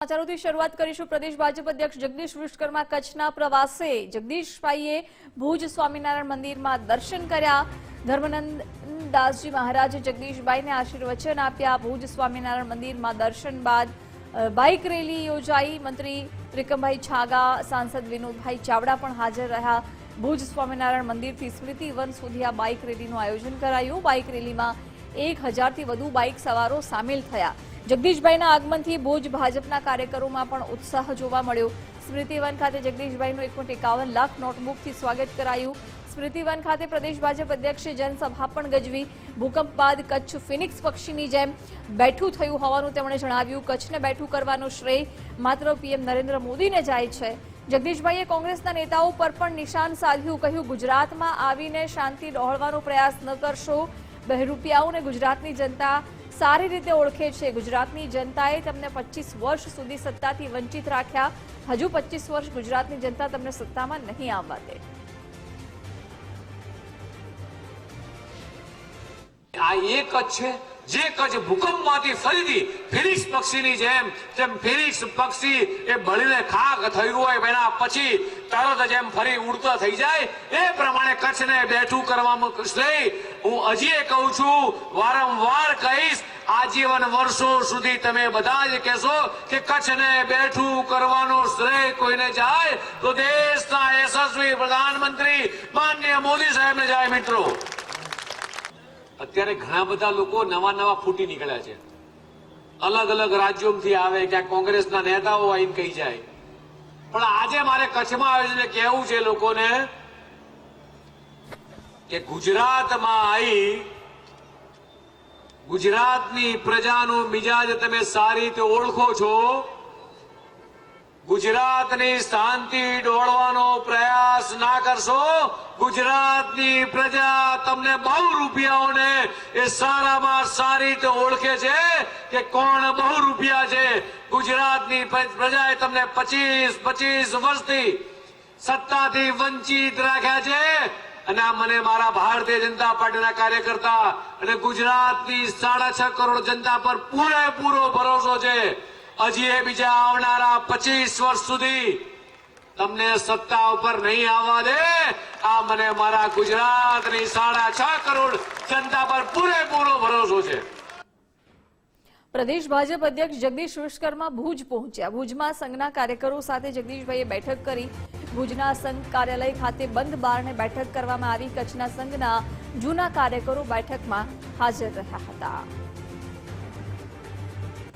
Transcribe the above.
સમાચારોથી શરૂઆત કરીશું. પ્રદેશ ભાજપ અધ્યક્ષ જગદીશ વિશ્વકર્મા કચ્છના પ્રવાસે જગદીશભાઈએ ભુજ સ્વામિનારાયણ મંદિરમાં દર્શન કર્યા. ધર્મનંદ દાસજી મહારાજે જગદીશભાઈને આશીર્વચન આપ્યા. ભુજ સ્વામિનારાયણ મંદિરમાં દર્શન બાદ બાઇક રેલી યોજાઈ. મંત્રી ત્રિકમભાઈ છાગા, સાંસદ વિનોદભાઈ ચાવડા પણ હાજર રહ્યા. ભુજ સ્વામિનારાયણ મંદિરથી સ્મૃતિ વન સુધી આ બાઇક રેલીનું આયોજન કરાયું. બાઇક રેલીમાં એક હજારથી વધુ બાઇક સવારો સામેલ થયા. જગદીશભાઈના આગમનથી ભુજ ભાજપના કાર્યકરોમાં પણ ઉત્સાહ જોવા મળ્યો. સ્મૃતિવન ખાતે જગદીશભાઈનું એક પોઈન્ટ એકાવન લાખ નોટબુકથી સ્વાગત કરાયું. સ્મૃતિવન ખાતે પ્રદેશ ભાજપ અધ્યક્ષે જનસભા પણ ગજવી. ભૂકંપ બાદ કચ્છ ફિનિક્સ પક્ષીની જેમ બેઠું થયું હોવાનું તેમણે જણાવ્યું. કચ્છને બેઠું કરવાનો શ્રેય માત્ર પીએમ નરેન્દ્ર મોદીને જાય છે. જગદીશભાઈએ કોંગ્રેસના નેતાઓ પર પણ નિશાન સાધ્યું. કહ્યું, ગુજરાતમાં આવીને શાંતિ ડહોળવાનો પ્રયાસ ન કરશો. બહેરૂપિયાઓને ગુજરાતની જનતા સારી રીતે ઓળખે છે. ગુજરાતની જનતાએ તમને પચીસ વર્ષ સુધી સત્તાથી વંચિત રાખ્યા. હજુ પચીસ વર્ષ ગુજરાતની જનતા તમને સત્તામાં નહીં આવવા દે. આ એક કચ્છ છે. જે કચ્છ ભૂકંપમાંથી ફરીથી ફિનિક્સ પક્ષીની જેમ જેમ ફિનિક્સ પક્ષી એ બળીને ખાક થયું હોય એના પછી તરત જ એમ ફરી ઉડતો થઈ જાય. એ પ્રમાણે કચ્છને બેઠું કરવામાં શ્રેય હું હજી કહું છું, વારંવાર કહીશ, આજીવન વર્ષો સુધી તમે બધા જ કહેશો કે કચ્છને બેઠું કરવાનું શ્રેય કોઈને જાય? તો દેશના યશસ્વી પ્રધાનમંત્રી માનનીય મોદી સાહેબને જાય મિત્રો. અત્યારે ઘણા બધા લોકો નવા નવા ફૂટી નીકળ્યા છે. અલગ અલગ રાજ્યોમાંથી આવે, ક્યાંક કોંગ્રેસના નેતાઓ આવીને કહી જાય. પણ આજે મારે કચ્છમાં આવીને કહેવું છે લોકોને કે ગુજરાતમાં આવી ગુજરાતની પ્રજાનું મિજાજ તમે સારી રીતે ઓળખો છો. ગુજરાતની શાંતિ ડોળવાનો પ્રયાસ ના કરશો, ગુજરાતની પ્રજા તમને બહુ રૂપિયાઓને એ સારામાં સારી રીતે ઓળખે છે કે કોણ બહુ રૂપિયા છે. ગુજરાતની પ્ર- પ્રજાએ તમને પચીસ પચીસ વર્ષથી સત્તાથી વંચિત રાખ્યા છે. અને આ મને મારા ભારતીય જનતા પાર્ટીના કાર્યકર્તા અને ગુજરાતની સાડા છ કરોડ જનતા પર પૂરેપૂરો ભરોસો છે. હજી એ બીજા આવનારા પચીસ વર્ષ સુધી તમને સત્તા ઉપર નહીં આવવા દે. આ મને મારા ગુજરાતની સાડા છ કરોડ જનતા પર પૂરેપૂરો ભરોસો છે. પ્રદેશ ભાજપ અધ્યક્ષ જગદીશ વિશ્વકર્મા ભુજ પહોંચ્યા. ભુજમાં સંઘના કાર્યકરો સાથે જગદીશભાઈએ બેઠક કરી. ભુજના સંઘ કાર્યાલય ખાતે બંધ બારને બેઠક કરવામાં આવી. કચ્છના સંઘના જૂના કાર્યકરો બેઠકમાં હાજર રહ્યા હતા.